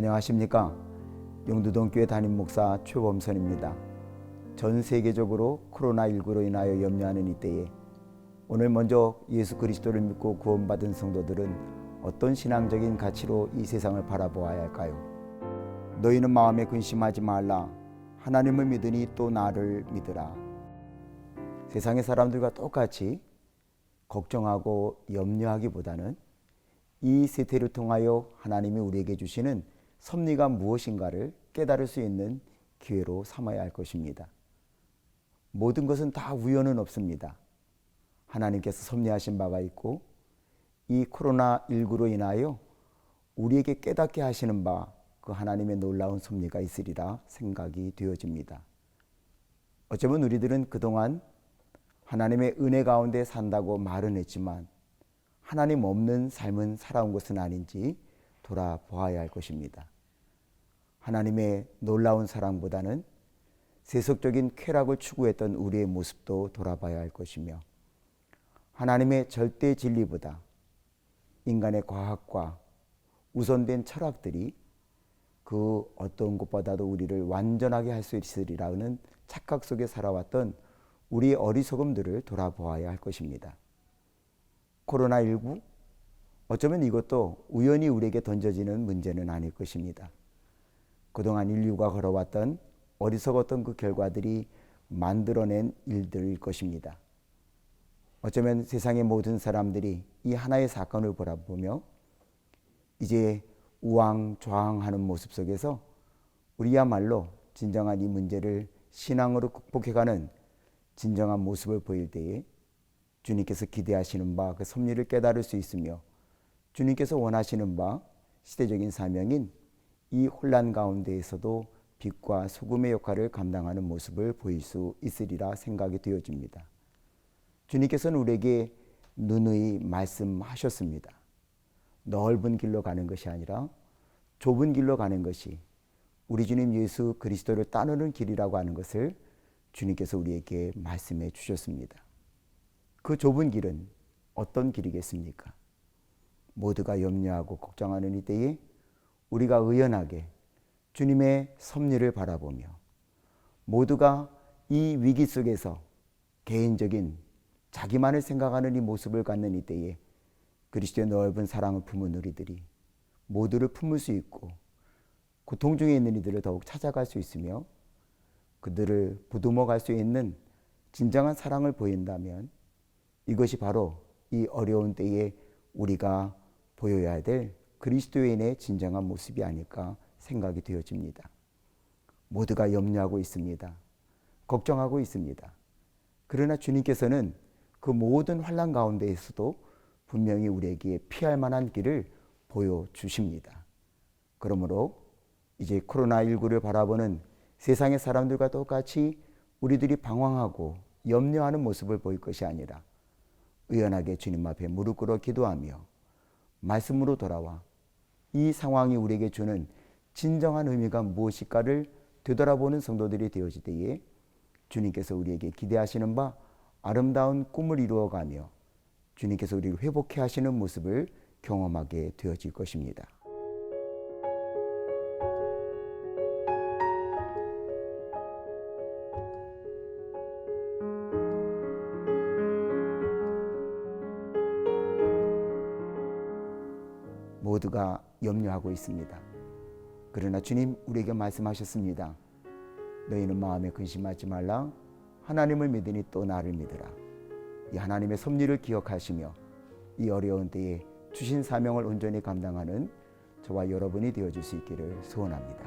안녕하십니까 용두동 교회 담임 목사 최범선입니다. 전 세계적으로 코로나19로 인하여 염려하는 이때에 오늘 먼저 예수 그리스도를 믿고 구원받은 성도들은 어떤 신앙적인 가치로 이 세상을 바라보아야 할까요? 너희는 마음에 근심하지 말라 하나님을 믿으니 또 나를 믿으라. 세상의 사람들과 똑같이 걱정하고 염려하기보다는 이 세태를 통하여 하나님이 우리에게 주시는 섭리가 무엇인가를 깨달을 수 있는 기회로 삼아야 할 것입니다. 모든 것은 다 우연은 없습니다. 하나님께서 섭리하신 바가 있고 이 코로나19로 인하여 우리에게 깨닫게 하시는 바 그 하나님의 놀라운 섭리가 있으리라 생각이 되어집니다. 어쩌면 우리들은 그동안 하나님의 은혜 가운데 산다고 말은 했지만 하나님 없는 삶은 살아온 것은 아닌지 돌아보아야 할 것입니다. 하나님의 놀라운 사랑보다는 세속적인 쾌락을 추구했던 우리의 모습도 돌아봐야 할 것이며 하나님의 절대 진리보다 인간의 과학과 우선된 철학들이 그 어떤 것보다도 우리를 완전하게 할 수 있으리라는 착각 속에 살아왔던 우리의 어리석음들을 돌아보아야 할 것입니다. 코로나19 어쩌면 이것도 우연히 우리에게 던져지는 문제는 아닐 것입니다. 그동안 인류가 걸어왔던 어리석었던 그 결과들이 만들어낸 일들일 것입니다. 어쩌면 세상의 모든 사람들이 이 하나의 사건을 바라보며 이제 우왕좌왕하는 모습 속에서 우리야말로 진정한 이 문제를 신앙으로 극복해가는 진정한 모습을 보일 때에 주님께서 기대하시는 바 그 섭리를 깨달을 수 있으며 주님께서 원하시는 바 시대적인 사명인 이 혼란 가운데에서도 빛과 소금의 역할을 감당하는 모습을 보일 수 있으리라 생각이 되어집니다. 주님께서는 우리에게 누누이 말씀하셨습니다. 넓은 길로 가는 것이 아니라 좁은 길로 가는 것이 우리 주님 예수 그리스도를 따르는 길이라고 하는 것을 주님께서 우리에게 말씀해 주셨습니다. 그 좁은 길은 어떤 길이겠습니까? 모두가 염려하고 걱정하는 이때에 우리가 의연하게 주님의 섭리를 바라보며 모두가 이 위기 속에서 개인적인 자기만을 생각하는 이 모습을 갖는 이때에 그리스도의 넓은 사랑을 품은 우리들이 모두를 품을 수 있고 고통 중에 있는 이들을 더욱 찾아갈 수 있으며 그들을 보듬어 갈 수 있는 진정한 사랑을 보인다면 이것이 바로 이 어려운 때에 우리가 보여야 될 그리스도인의 진정한 모습이 아닐까 생각이 되어집니다. 모두가 염려하고 있습니다. 걱정하고 있습니다. 그러나 주님께서는 그 모든 환란 가운데에서도 분명히 우리에게 피할 만한 길을 보여 주십니다. 그러므로 이제 코로나19를 바라보는 세상의 사람들과 똑같이 우리들이 방황하고 염려하는 모습을 보일 것이 아니라 의연하게 주님 앞에 무릎 꿇어 기도하며 말씀으로 돌아와 이 상황이 우리에게 주는 진정한 의미가 무엇일까를 되돌아보는 성도들이 되어질 때에 주님께서 우리에게 기대하시는 바 아름다운 꿈을 이루어가며 주님께서 우리를 회복해 하시는 모습을 경험하게 되어질 것입니다. 모두가 염려하고 있습니다. 그러나 주님 우리에게 말씀하셨습니다. 너희는 마음에 근심하지 말라. 하나님을 믿으니 또 나를 믿으라. 이 하나님의 섭리를 기억하시며 이 어려운 때에 주신 사명을 온전히 감당하는 저와 여러분이 되어 줄 수 있기를 소원합니다.